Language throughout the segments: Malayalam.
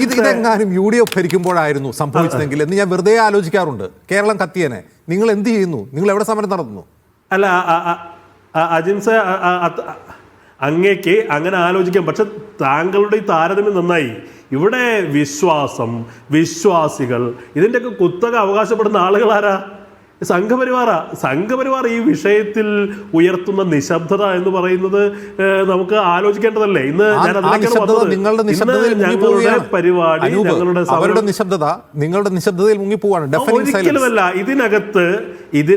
ഇത് ഇതെങ്ങാനും യു ഡി എഫ് ഭരിക്കുമ്പോഴായിരുന്നു സംഭവിച്ചതെങ്കിൽ എന്ന് ഞാൻ വെറുതെ ആലോചിക്കാറുണ്ട്. കേരളം കത്തിയനെ. നിങ്ങൾ എന്ത് ചെയ്യുന്നു? നിങ്ങൾ എവിടെ സമരം നടത്തുന്നു? അല്ല അജിൻസ അങ്ങേക്ക് അങ്ങനെ ആലോചിക്കാം. പക്ഷെ താങ്കളുടെ ഈ താരതമ്യം നന്നായി. ഇവിടെ വിശ്വാസം വിശ്വാസികൾ ഇതിന്റെയൊക്കെ കുത്തക അവകാശപ്പെടുന്ന ആളുകളാരാ? ആരാ സംഘപരിവാറ. സംഘപരിവാർ ഈ വിഷയത്തിൽ ഉയർത്തുന്ന നിശബ്ദത എന്ന് പറയുന്നത് നമുക്ക് ആലോചിക്കേണ്ടതല്ലേ? ഇന്ന് ഞാൻ നിങ്ങളുടെ നിശബ്ദതയിൽ ഞങ്ങളുടെ പരിപാടി ഞങ്ങളുടെ അവരുടെ നിശബ്ദത നിങ്ങളുടെ നിശബ്ദതയിൽ മുങ്ങിപ്പോവാണ് ഒരിക്കലുമല്ല. ഇതിനകത്ത് ഇത്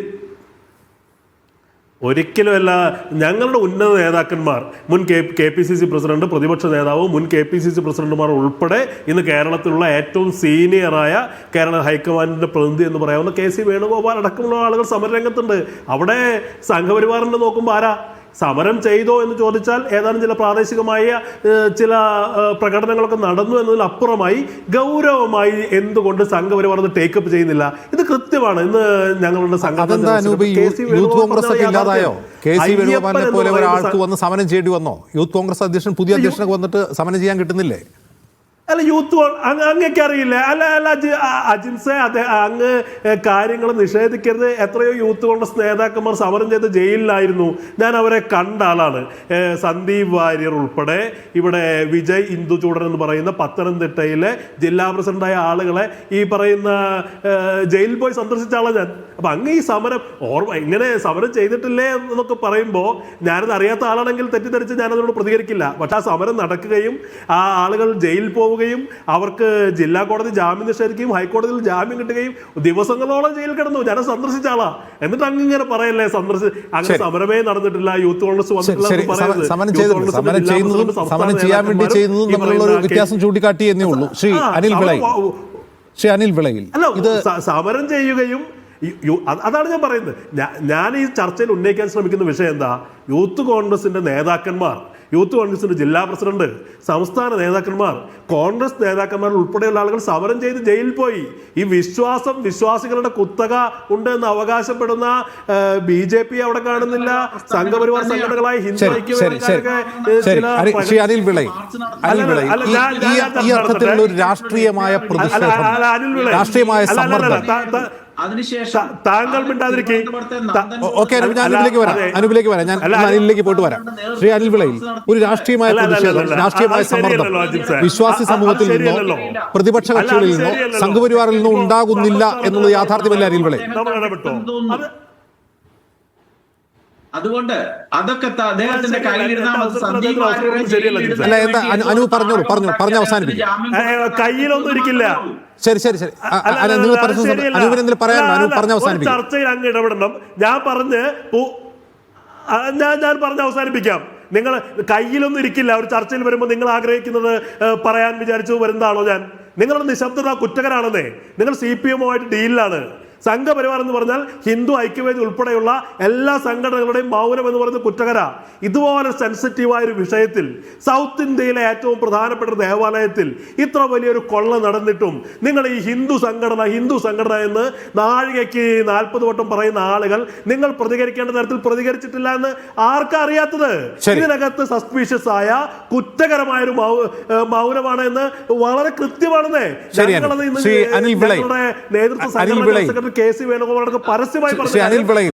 ഒരിക്കലുമല്ല ഞങ്ങളുടെ ഉന്നത നേതാക്കന്മാർ മുൻ K K P C C president പ്രതിപക്ഷ നേതാവും മുൻ കെ പി സി സി പ്രസിഡന്റുമാർ ഉൾപ്പെടെ ഇന്ന് കേരളത്തിലുള്ള ഏറ്റവും സീനിയറായ കേരള ഹൈക്കമാൻഡിന്റെ പ്രതിനിധി എന്ന് പറയാവുന്ന കെ സി വേണുഗോപാൽ അടക്കമുള്ള ആളുകൾ സമരരംഗത്തുണ്ട്. അവിടെ സംഘപരിവാറിന്റെ നോക്കുമ്പോൾ ആരാ? സമരം ചെയ്തോ എന്ന് ചോദിച്ചാൽ ഏതാനും ചില പ്രാദേശികമായ ചില പ്രകടനങ്ങളൊക്കെ നടന്നു എന്നതിലപ്പുറമായി ഗൗരവമായി എന്തുകൊണ്ട് സംഘപരിവാർ അത് ടേക്കപ്പ് ചെയ്യുന്നില്ല? ഇത് കൃത്യമാണ്. ഇന്ന് ഞങ്ങളുടെ സംഘടന പോലെ ഒരാൾക്ക് വന്ന് സമരം ചെയ്യേണ്ടി വന്നോ? യൂത്ത് കോൺഗ്രസ് അധ്യക്ഷൻ പുതിയ അധ്യക്ഷനൊക്കെ വന്നിട്ട് സമരം ചെയ്യാൻ കിട്ടുന്നില്ലേ? അല്ല യൂത്ത് അങ്ങേക്ക് അറിയില്ല. അല്ല അല്ല അജി- അജിൻസെ അതെ അങ്ങ് കാര്യങ്ങൾ നിഷേധിക്കരുത്. എത്രയോ യൂത്ത് കോൺഗ്രസ് നേതാക്കന്മാർ സമരം ചെയ്ത് ജയിലിലായിരുന്നു. ഞാൻ അവരെ കണ്ട ആളാണ്. സന്ദീപ് വാര്യർ ഉൾപ്പെടെ ഇവിടെ വിജയ് ഇന്ദുചൂടൻ എന്ന് പറയുന്ന പത്തനംതിട്ടയിലെ ജില്ലാ പ്രസിഡന്റായ ആളുകളെ ഈ പറയുന്ന ജയിൽ പോയി സന്ദർശിച്ച ആളാണ് ഞാൻ. അപ്പൊ അങ്ങ് ഈ സമരം ഓർമ്മ ഇങ്ങനെ സമരം ചെയ്തിട്ടില്ലേ എന്നൊക്കെ പറയുമ്പോൾ ഞാനത് അറിയാത്ത ആളാണെങ്കിൽ തെറ്റിദ്ധരിച്ച് ഞാനതിനോട് പ്രതികരിക്കില്ല. പക്ഷെ ആ സമരം നടക്കുകയും ആ ആളുകൾ ജയിലിൽ പോവുകയും അവർക്ക് ജില്ലാ കോടതി ജാമ്യം നിഷേധിക്കുകയും ഹൈക്കോടതിയിൽ ജാമ്യം കിട്ടുകയും ദിവസങ്ങളോളം ജയിലിൽ കിടന്നു. ഞാൻ സന്ദർശിച്ച ആളാ. എന്നിട്ട് അങ്ങ് ഇങ്ങനെ പറയല്ലേ സന്ദർശി അങ്ങനെ. സമരമേ നടന്നിട്ടില്ല യൂത്ത് കോൺഗ്രസ് വന്നിട്ടില്ല വ്യത്യാസം ചൂണ്ടിക്കാട്ടി എന്നേ ഉള്ളൂ. ശ്രീ അനിൽ വിളയിൽ. ശ്രീ അനിൽ വിളയിൽ. അല്ല ഇത് സമരം ചെയ്യുകയും അതാണ് ഞാൻ പറയുന്നത്. ഞാൻ ഈ ചർച്ചയിൽ ഉന്നയിക്കാൻ ശ്രമിക്കുന്ന വിഷയം എന്താ? യൂത്ത് കോൺഗ്രസിന്റെ നേതാക്കന്മാർ യൂത്ത് കോൺഗ്രസിന്റെ ജില്ലാ പ്രസിഡന്റ് സംസ്ഥാന നേതാക്കന്മാർ കോൺഗ്രസ് നേതാക്കന്മാർ ഉൾപ്പെടെയുള്ള ആളുകൾ സമരം ചെയ്ത് ജയിലിൽ പോയി. ഈ വിശ്വാസം വിശ്വാസികളുടെ കുത്തക ഉണ്ട് എന്ന് അവകാശപ്പെടുന്ന ബി ജെ പി അവിടെ കാണുന്നില്ല. സംഘപരിവാർ സംഘടനകളായി ഹിന്ദു. രാഷ്ട്രീയമായ സമ്മർദ്ദം. അതിനുശേഷം താങ്കൾ മിണ്ടാതിരിക്കെ. ഓക്കെ ഞാൻ അല്ല, അനിലേക്ക് വരാം. അനുപിലേക്ക് വരാം. ഞാൻ അനിലേക്ക് പോയിട്ട് വരാം. ശ്രീ അനിൽ വിളയിൽ ഒരു രാഷ്ട്രീയമായ പ്രതിഷേധം രാഷ്ട്രീയമായ സമ്മർദ്ദം വിശ്വാസി സമൂഹത്തിൽ നിന്നോ പ്രതിപക്ഷ അല്ല, കക്ഷികളിൽ നിന്നോ സംഘപരിവാറിൽ നിന്നോ ഉണ്ടാകുന്നില്ല എന്നുള്ളത് യാഥാർത്ഥ്യമല്ല അനിൽ വിളയിൽ അല്ല, അതൊക്കെ അദ്ദേഹത്തിന്റെ അനു- പറഞ്ഞോളൂ, പറഞ്ഞു, പറഞ്ഞു അവസാനിപ്പിക്കും. കയ്യിലൊന്നും ഇരിക്കില്ല. ശരി ശരി ശരി പറഞ്ഞ. അനുവിന് എന്തെങ്കിലും പറയാനുണ്ടോ അനു അല്ല, അവസാനിപ്പിക്കും ചർച്ചയിൽ അങ്ങ് ഇടപെടണം ഞാൻ പറഞ്ഞ് ഞാൻ ഞാൻ പറഞ്ഞ് അവസാനിപ്പിക്കാം നിങ്ങൾ കയ്യിലൊന്നും ഇരിക്കില്ല ഒരു ചർച്ചയിൽ വരുമ്പോൾ നിങ്ങൾ ആഗ്രഹിക്കുന്നത് പറയാൻ വിചാരിച്ചു വരുന്നതാണോ ഞാൻ നിങ്ങളുടെ നിശബ്ദത കുറ്റകരാണെന്നേ നിങ്ങൾ സി പി എമ്മുമായിട്ട് ഡീലിലാണ് സംഘപരിവാർ എന്ന് പറഞ്ഞാൽ ഹിന്ദു ഐക്യവേദി ഉൾപ്പെടെയുള്ള എല്ലാ സംഘടനകളുടെയും മൗനം എന്ന് പറയുന്നത് കുറ്റകര. ഇതുപോലെ സെൻസിറ്റീവായ ഒരു വിഷയത്തിൽ സൗത്ത് ഇന്ത്യയിലെ ഏറ്റവും പ്രധാനപ്പെട്ട ദേവാലയത്തിൽ ഇത്ര വലിയൊരു കൊള്ള നടന്നിട്ടും നിങ്ങൾ ഈ ഹിന്ദു സംഘടന ഹിന്ദു സംഘടന എന്ന് നാഴികയ്ക്ക് നാൽപ്പത് വട്ടം പറയുന്ന ആളുകൾ നിങ്ങൾ പ്രതികരിക്കേണ്ട തരത്തിൽ പ്രതികരിച്ചിട്ടില്ല എന്ന് ആർക്കാ അറിയാത്തത്? ഇതിനകത്ത് സസ്പീഷ്യസ് ആയ കുറ്റകരമായ ഒരു മൗനമാണ് എന്ന് വളരെ കൃത്യമാണെന്നേ. ഞങ്ങളത് ഇന്ന്. ഞങ്ങളുടെ നേതൃത്വ സംഘടന സെക്രട്ടറി കെ സി വേണുഗോപാലൊക്കെ പരസ്യമായി പറഞ്ഞു